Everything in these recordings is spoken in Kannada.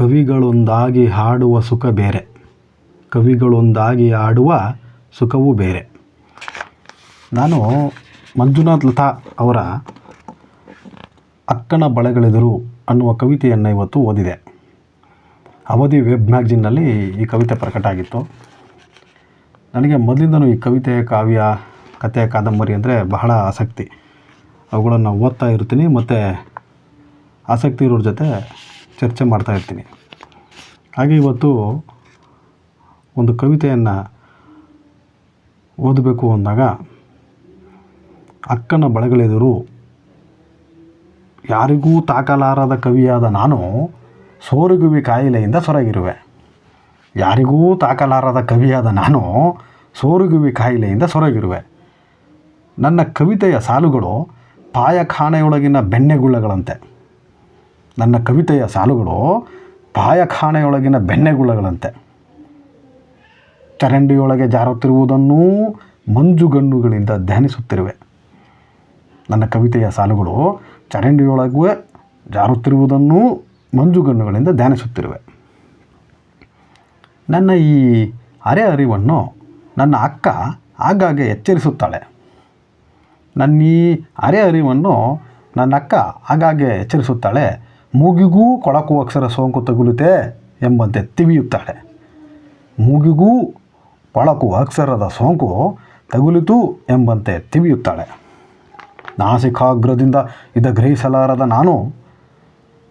ಕವಿಗಳೊಂದಾಗಿ ಹಾಡುವ ಸುಖ ಬೇರೆ. ಕವಿಗಳೊಂದಾಗಿ ಹಾಡುವ ಸುಖವೂ ಬೇರೆ. ನಾನು ಮಂಜುನಾಥ್ ಲತಾ ಅವರ ಅಕ್ಕನ ಬಳೆಗಳೆದರು ಅನ್ನುವ ಕವಿತೆಯನ್ನು ಇವತ್ತು ಓದಿದೆ. ಅವಧಿ ವೆಬ್ ಮ್ಯಾಗ್ಜಿನ್ನಲ್ಲಿ ಈ ಕವಿತೆ ಪ್ರಕಟ ಆಗಿತ್ತು. ನನಗೆ ಮೊದಲಿಂದನೂ ಈ ಕವಿತೆ, ಕಾವ್ಯ, ಕತೆ, ಕಾದಂಬರಿ ಅಂದರೆ ಬಹಳ ಆಸಕ್ತಿ. ಅವುಗಳನ್ನು ಓದ್ತಾ ಇರ್ತೀನಿ ಮತ್ತು ಆಸಕ್ತಿ ಇರೋರ ಜೊತೆ ಚರ್ಚೆ ಮಾಡ್ತಾ ಇರ್ತೀನಿ. ಹಾಗೆ ಇವತ್ತು ಒಂದು ಕವಿತೆಯನ್ನು ಓದಬೇಕು ಅಂದಾಗ ಅಕ್ಕನ ಬಳಗಳೆದುರು ಯಾರಿಗೂ ತಾಕಲಾರದ ಕವಿಯಾದ ನಾನು ಸೋರುಗುವಿ ಕಾಯಿಲೆಯಿಂದ ಸೊರಗಿರುವೆ. ಯಾರಿಗೂ ತಾಕಲಾರದ ಕವಿಯಾದ ನಾನು ಸೋರುಗುವಿ ಕಾಯಿಲೆಯಿಂದ ಸೊರಗಿರುವೆ. ನನ್ನ ಕವಿತೆಯ ಸಾಲುಗಳು ಪಾಯಖಾನೆಯೊಳಗಿನ ಬೆಣ್ಣೆಗುಳ್ಳಗಳಂತೆ ನನ್ನ ಕವಿತೆಯ ಸಾಲುಗಳು ಪಾಯಖಾನೆಯೊಳಗಿನ ಬೆನ್ನೆಗುಳಗಳಂತೆ. ಚರಂಡಿಯೊಳಗೆ ಜಾರುತ್ತಿರುವುದನ್ನೂ ಮಂಜುಗಣ್ಣುಗಳಿಂದ ಧ್ಯಾನಿಸುತ್ತಿರುವೆ. ನನ್ನ ಕವಿತೆಯ ಸಾಲುಗಳು ಚರಂಡಿಯೊಳಗೂ ಜಾರುತ್ತಿರುವುದನ್ನೂ ಮಂಜುಗಣ್ಣುಗಳಿಂದ ಧ್ಯಾನಿಸುತ್ತಿರುವೆ. ನನ್ನ ಈ ಅರೆ ಅರಿವನ್ನು ನನ್ನ ಅಕ್ಕ ಆಗಾಗ್ಗೆ ಎಚ್ಚರಿಸುತ್ತಾಳೆ. ನನ್ನ ಈ ಅರೆ ಅರಿವನ್ನು ನನ್ನ ಅಕ್ಕ ಆಗಾಗ್ಗೆ ಎಚ್ಚರಿಸುತ್ತಾಳೆ. ಮೂಗಿಗೂ ಕೊಳಕು ಅಕ್ಷರ ಸೋಂಕು ತಗುಲುತ್ತೆ ಎಂಬಂತೆ ತಿವಿಯುತ್ತಾಳೆ. ಮೂಗಿಗೂ ಕೊಳಕು ಅಕ್ಷರದ ಸೋಂಕು ತಗುಲಿತು ಎಂಬಂತೆ ತಿವಿಯುತ್ತಾಳೆ. ನಾಸಿಕಾಗ್ರದಿಂದ ಇದ ಗ್ರಹಿಸಲಾರದ ನಾನು,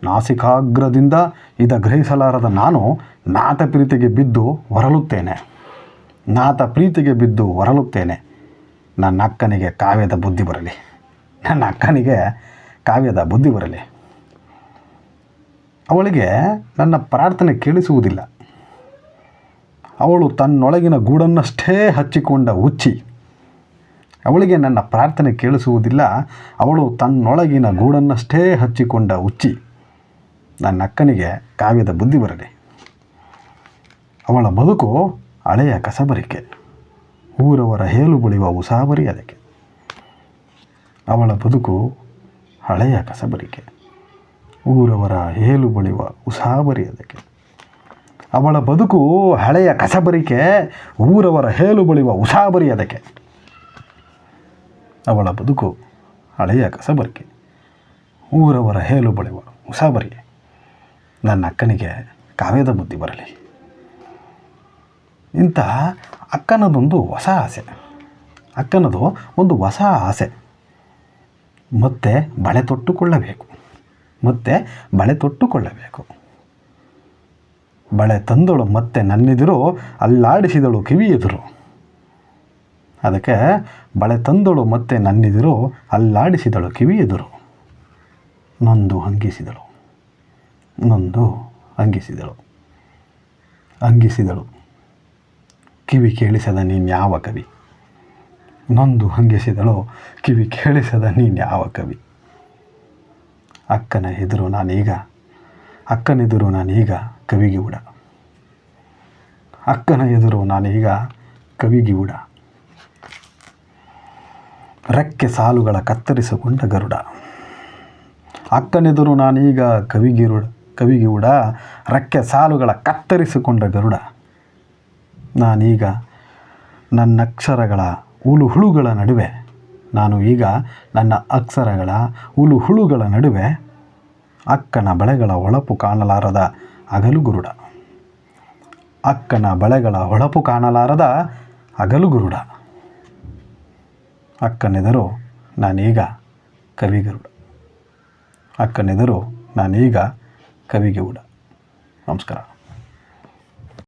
ನಾಸಿಕಾಗ್ರದಿಂದ ಇದ ಗ್ರಹಿಸಲಾರದ ನಾನು ನಾಥ ಪ್ರೀತಿಗೆ ಬಿದ್ದು ಹೊರಲುತ್ತೇನೆ. ನಾಥ ಪ್ರೀತಿಗೆ ಬಿದ್ದು ಹೊರಲುತ್ತೇನೆ. ನನ್ನ ಅಕ್ಕನಿಗೆ ಕಾವ್ಯದ ಬುದ್ಧಿ ಬರಲಿ. ನನ್ನ ಅಕ್ಕನಿಗೆ ಕಾವ್ಯದ ಬುದ್ಧಿ ಬರಲಿ. ಅವಳಿಗೆ ನನ್ನ ಪ್ರಾರ್ಥನೆ ಕೇಳಿಸುವುದಿಲ್ಲ. ಅವಳು ತನ್ನೊಳಗಿನ ಗೂಡನ್ನಷ್ಟೇ ಹಚ್ಚಿಕೊಂಡ ಹುಚ್ಚಿ. ಅವಳಿಗೆ ನನ್ನ ಪ್ರಾರ್ಥನೆ ಕೇಳಿಸುವುದಿಲ್ಲ. ಅವಳು ತನ್ನೊಳಗಿನ ಗೂಡನ್ನಷ್ಟೇ ಹಚ್ಚಿಕೊಂಡ ಹುಚ್ಚಿ. ನನ್ನ ಅಕ್ಕನಿಗೆ ಕಾವ್ಯದ ಬುದ್ಧಿ ಬರಲಿ. ಅವಳ ಬದುಕು ಹಳೆಯ ಕಸಬರಿಕೆ. ಊರವರ ಹೇಲು ಬಳಿಯುವ ಉಸಾಬರಿ ಅದಕ್ಕೆ. ಅವಳ ಬದುಕು ಹಳೆಯ ಕಸಬರಿಕೆ. ಊರವರ ಹೇಲು ಬಳಿಯುವ ಉಸಾಬರಿ ಅದಕ್ಕೆ. ಅವಳ ಬದುಕು ಹಳೆಯ ಕಸಬರಿಕೆ, ಊರವರ ಹೇಲು ಬಳಿಯುವ ಉಸಾಬರಿ ಅದಕ್ಕೆ. ಅವಳ ಬದುಕು ಹಳೆಯ ಕಸಬರಿಕೆ, ಊರವರ ಹೇಲು ಬಳಿವ ಉಸಾಬರಿ. ನನ್ನ ಅಕ್ಕನಿಗೆ ಕಾವ್ಯದ ಬುದ್ಧಿ ಬರಲಿ. ಇಂಥ ಅಕ್ಕನದೊಂದು ಹೊಸ ಆಸೆ. ಅಕ್ಕನದು ಒಂದು ಹೊಸ ಆಸೆ. ಮತ್ತೆ ಬಳೆ ತೊಟ್ಟುಕೊಳ್ಳಬೇಕು. ಮತ್ತೆ ಬಳೆ ತೊಟ್ಟುಕೊಳ್ಳಬೇಕು. ಬಳೆ ತಂದಳು ಮತ್ತೆ ನನ್ನೆದುರು ಅಲ್ಲಾಡಿಸಿದಳು ಕಿವಿ ಎದುರು ಅದಕ್ಕೆ ಬಳೆ ತಂದಳು ಮತ್ತೆ ನನ್ನೆದುರು ಅಲ್ಲಾಡಿಸಿದಳು ಕಿವಿ ಎದುರು ನೊಂದು ಹಂಗಿಸಿದಳು. ನೊಂದು ಅಂಗಿಸಿದಳು ಅಂಗಿಸಿದಳು ಕಿವಿ ಕೇಳಿಸದ ನೀನು ಯಾವ ಕವಿ? ನೊಂದು ಹಂಗಿಸಿದಳು. ಕಿವಿ ಕೇಳಿಸದ ನೀನು ಯಾವ ಕವಿ? ಅಕ್ಕನ ಎದುರು ನಾನೀಗ ಅಕ್ಕನೆದುರು ನಾನೀಗ ಕವಿಗೆ ಉಡ. ಅಕ್ಕನ ಎದುರು ನಾನೀಗ ಕವಿಗೆ ಉಡ. ರೆಕ್ಕೆ ಸಾಲುಗಳ ಕತ್ತರಿಸಿಕೊಂಡ ಗರುಡ. ಅಕ್ಕನೆದುರು ನಾನೀಗ ಕವಿಗಿರುಡ ಕವಿಗೆ ಉಡ, ರೆಕ್ಕೆ ಸಾಲುಗಳ ಕತ್ತರಿಸಿಕೊಂಡ ಗರುಡ. ನಾನೀಗ ನನ್ನಕ್ಷರಗಳ ಹುಳು ಹುಳುಗಳ ನಡುವೆ ನಾನು ಈಗ ನನ್ನ ಅಕ್ಷರಗಳ ಹುಲು ಹುಳುಗಳ ನಡುವೆ ಅಕ್ಕನ ಬಳೆಗಳ ಹೊಳಪು ಕಾಣಲಾರದ ಅಗಲುಗುರುಡ ಅಕ್ಕನ ಬಳೆಗಳ ಹೊಳಪು ಕಾಣಲಾರದ ಅಗಲುಗುರುಡ ಅಕ್ಕನೆದರು ನಾನೀಗ ಕವಿಗರುಡ. ಅಕ್ಕನೆದರು ನಾನೀಗ ಕವಿಗೆ ಉಡ ನಮಸ್ಕಾರ.